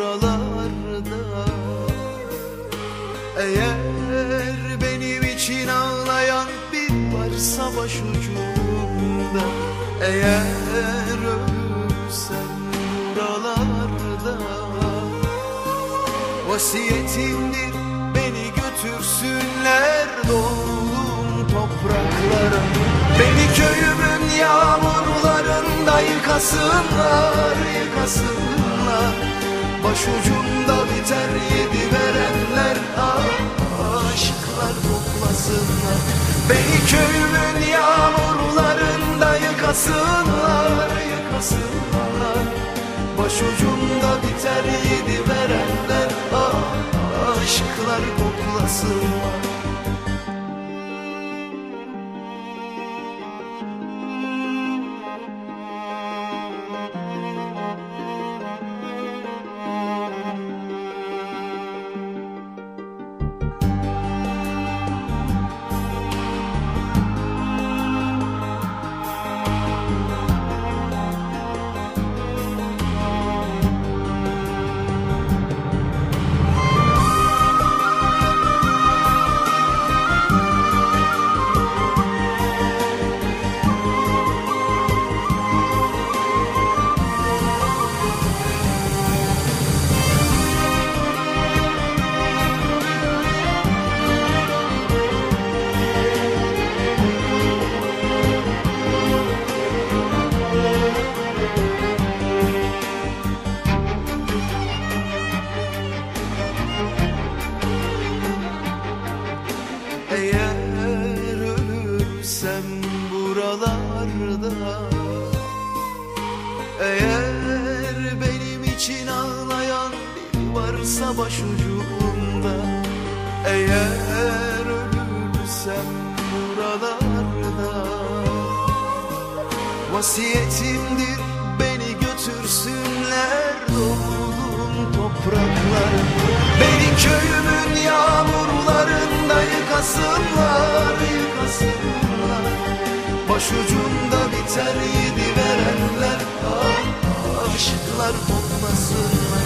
buralarda. Eğer benim için ağlayan bir varsa başucumda Eğer ölürsem buralarda. Vasiyetimdir beni götürsünler doğduğum topraklara. Beni köyümün yağmurlarında yıkasınlar, yıkasınlar. Başucumda biter yedi verenler. Ah, aşıklar toplasınlar Beni köyümün yağmurlarında yıkasınlar, yıkasınlar. Başucumda biter yedi verenler. Ah, aşıklar koklasınlar ölürsem buralarda Eğer benim için ağlayan biri varsa başucumda Eğer ölürsem buralarda Vasiyetimdir beni götürsünler doğduğum topraklara Beni köyümün yağmurlarında yıkasınlar, yıkasınlar Başucumda biter yedi verenler. Ah, aşıklar toplasınlar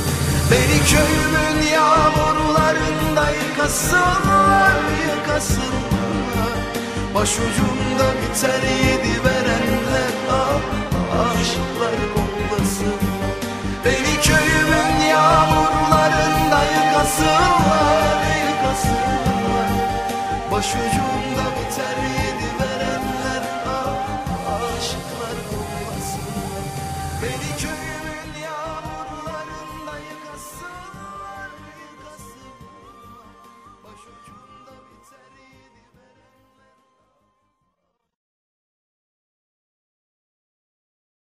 Beni köyümün yağmurlarında yıkasınlar, yıkasınlar. Başucumda biter yedi verenler. Ah, aşıklar koklasınlar Beni köyümün yağmurlarında yıkasınlar, yıkasınlar. Başucumda Beni köyümün